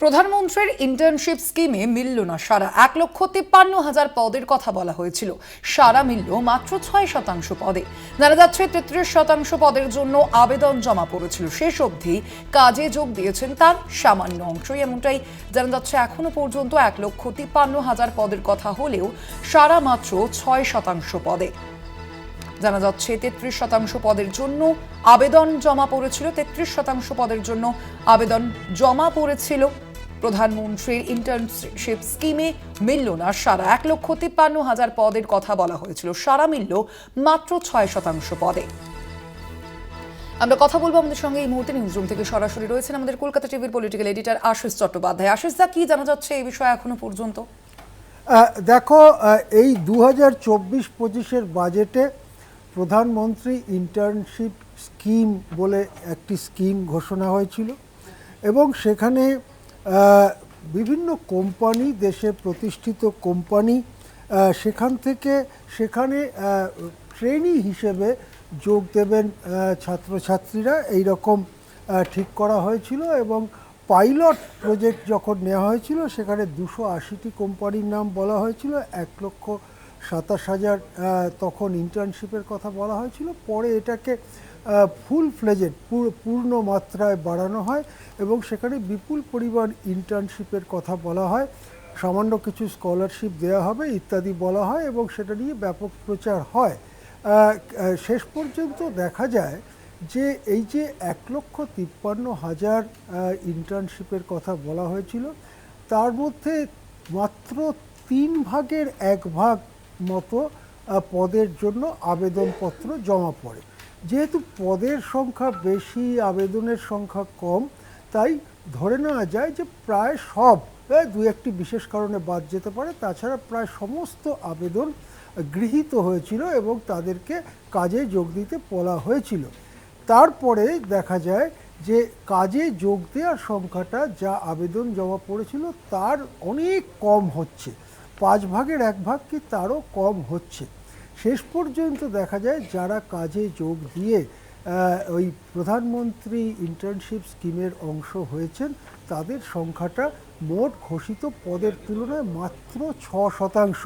প্রধানমন্ত্রীর ইন্টার্নশিপ স্কিমে মিলল না সারা এক লক্ষ তিপ্পান্ন হাজার পদের কথা বলা হয়েছিল। সারা মিলল মাত্র ছয় শতাংশ পদে। জানা যাচ্ছে, তেত্রিশ শতাংশ পদের জন্য আবেদন জমা পড়েছিল। শেষ অবধি কাজে যোগ দিয়েছেন তার সামান্য অংশই এমনটাই জানা যাচ্ছে। এখনও পর্যন্ত এক লক্ষ তিপ্পান্ন হাজার পদের কথা হলেও সারা মাত্র ছয় শতাংশ পদে। জানা যাচ্ছে, তেত্রিশ শতাংশ পদের জন্য আবেদন জমা পড়েছিল, তেত্রিশ শতাংশ পদের জন্য আবেদন জমা পড়েছিল। প্রধানমন্ত্রীর ইন্টার্নশিপ স্কিমে মিলল না সারা এক লক্ষ তিপ্পান্ন হাজার পদের কথা বলা হয়েছিল সারা মিলল মাত্র ছয় শতাংশ পদে। আমরা কথা বলব আমাদের সঙ্গে এই মুহূর্তে নিউজ রুম থেকে। সরাসরি রয়েছেন আমাদের কলকাতা টিভির পলিটিক্যাল এডিটর আশিস চট্টোপাধ্যায়। আশিস দা, কি জানা যাচ্ছে এই বিষয়ে এখনও পর্যন্ত? দেখো এই দু হাজার চব্বিশ পঁচিশের বাজেটে প্রধানমন্ত্রী ইন্টার্নশিপ স্কিম বলে একটি স্কিম ঘোষণা হয়েছিল এবং সেখানে বিভিন্ন কোম্পানি দেশে প্রতিষ্ঠিত কোম্পানি সেখান থেকে সেখানে ট্রেনি হিসেবে যোগ দেবেন ছাত্রছাত্রীরা। এই রকম ঠিক করা হয়েছিল এবং পাইলট প্রজেক্ট যখন নেওয়া হয়েছিল, সেখানে দুশো আশিটি কোম্পানির নাম বলা হয়েছিল, এক লক্ষ সাতাশ হাজার তখন ইন্টার্নশিপের কথা বলা হয়েছিল। পরে এটাকে ফুল ফ্লেজেড পূর্ণ মাত্রায় বাড়ানো হয় এবং সেখানে বিপুল পরিমাণ ইন্টার্নশিপের কথা বলা হয়। সামান্য কিছু স্কলারশিপ দেওয়া হবে ইত্যাদি বলা হয় এবং সেটা নিয়ে ব্যাপক প্রচার হয়। শেষ পর্যন্ত দেখা যায় যে এই যে এক লক্ষ তিপ্পান্ন হাজার ইন্টার্নশিপের কথা বলা হয়েছিল, তার মধ্যে মাত্র তিন ভাগের এক ভাগ মতো পদের জন্য আবেদনপত্র জমা পড়ে। যেহেতু পদের সংখ্যা বেশি, আবেদনের সংখ্যা কম, তাই ধরে নেওয়া যায় যে প্রায় সব দু একটি বিশেষ কারণে বাদ যেতে পারে। তাছাড়া প্রায় সমস্ত আবেদন গৃহীত হয়েছিল এবং তাদেরকে কাজে যোগ দিতে বলা হয়েছিল। তারপরে দেখা যায় যে কাজে যোগ দেওয়ার সংখ্যাটা, যা আবেদন জমা পড়েছিল, তার অনেক কম হচ্ছে। পাঁচ ভাগের এক ভাগ কি তারও কম হচ্ছে? শেষ পর্যন্ত দেখা যায় যারা কাজে যোগ দিয়ে ওই প্রধানমন্ত্রী ইন্টার্নশিপ স্কিমের অংশ হয়েছেন, তাদের সংখ্যাটা মোট ঘোষিত পদের তুলনায় মাত্র ছ শতাংশ।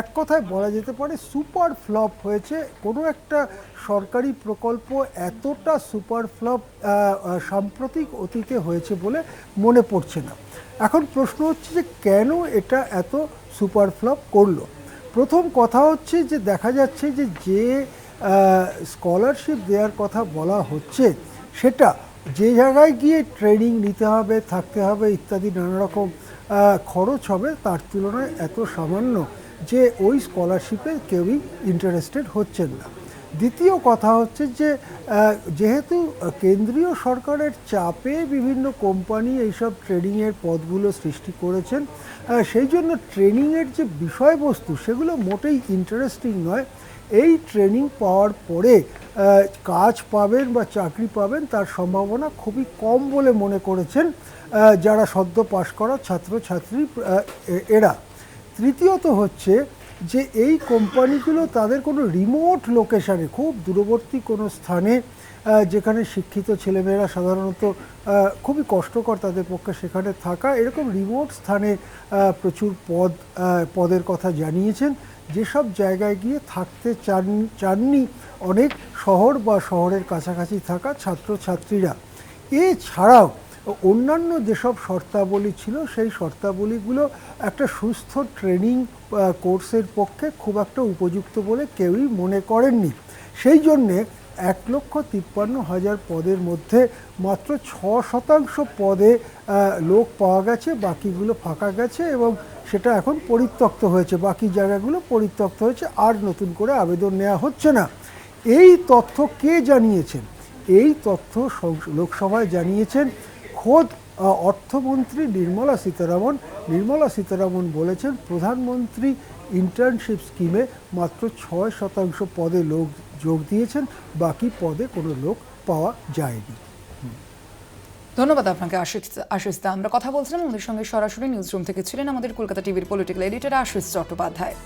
এক কথায় বলা যেতে পারে সুপার ফ্লপ হয়েছে। কোনো একটা সরকারি প্রকল্প এতটা সুপার ফ্লপ সাম্প্রতিক অতীতে হয়েছে বলে মনে পড়ছে না। এখন প্রশ্ন হচ্ছে যে কেন এটা এত সুপার ফ্লপ করল। প্রথম কথা হচ্ছে যে, দেখা যাচ্ছে যে যে স্কলারশিপ দেওয়ার কথা বলা হচ্ছে, সেটা যে জায়গায় গিয়ে ট্রেনিং নিতে হবে, থাকতে হবে, ইত্যাদি নানা রকম খরচ হবে, তার তুলনায় এত সামান্য যে, ওই স্কলারশিপে কেউই ইন্টারেস্টেড হচ্ছেন না। দ্বিতীয় কথা হচ্ছে যে যেহেতু কেন্দ্রীয় সরকারের চাপে বিভিন্ন কোম্পানি এইসব ট্রেনিংয়ের পদগুলো সৃষ্টি করেছেন সেই জন্য ট্রেনিংয়ের যে বিষয়বস্তু সেগুলো মোটেই ইন্টারেস্টিং নয়। এই ট্রেনিং পাওয়ার পরে কাজ পাবেন বা চাকরি পাবেন তার সম্ভাবনা খুবই কম বলে মনে করেছেন যারা সদ্য পাশ করা ছাত্রছাত্রী এরা। তৃতীয়ত হচ্ছে যে এই কোম্পানিগুলো তাদের কোনো রিমোট লোকেশানে খুব দূরবর্তী কোনো স্থানে যেখানে শিক্ষিত ছেলেমেয়েরা সাধারণত খুবই কষ্টকর তাদের পক্ষে সেখানে থাকা, এরকম রিমোট স্থানে প্রচুর পদ পদের কথা জানিয়েছেন। যেসব জায়গায় গিয়ে থাকতে চান, চাননি অনেক শহর বা শহরের কাছাকাছি থাকা ছাত্রছাত্রীরা। এছাড়াও অন্যান্য যেসব শর্তাবলী ছিল, সেই শর্তাবলীগুলো একটা সুস্থ ট্রেনিং কোর্সের পক্ষে খুব একটা উপযুক্ত বলে কেউই মনে করেননি। সেই জন্যে এক লক্ষ তিপ্পান্ন হাজার পদের মধ্যে মাত্র ছ শতাংশ পদে লোক পাওয়া গেছে, বাকিগুলো ফাঁকা গেছে এবং সেটা এখন পরিত্যক্ত হয়েছে। বাকি জায়গাগুলো পরিত্যক্ত হয়েছে, আর নতুন করে আবেদন নেওয়া হচ্ছে না। এই তথ্য কে জানিয়েছেন? এই তথ্য লোকসভায় জানিয়েছেন খোদ অর্থমন্ত্রী নির্মলা সীতারামন নির্মলা সীতারামন বলেছেন, প্রধানমন্ত্রী ইন্টার্নশিপ স্কিমে মাত্র ছয় শতাংশ পদে লোক যোগ দিয়েছেন, বাকি পদে কোনো লোক পাওয়া যায়নি। ধন্যবাদ আপনাকে, আশিস আশিস দা। আমরা কথা বলছিলাম, আমাদের সঙ্গে সরাসরি নিউজ রুম থেকে ছিলেন আমাদের কলকাতা টিভির পলিটিক্যাল এডিটর আশিস চট্টোপাধ্যায়।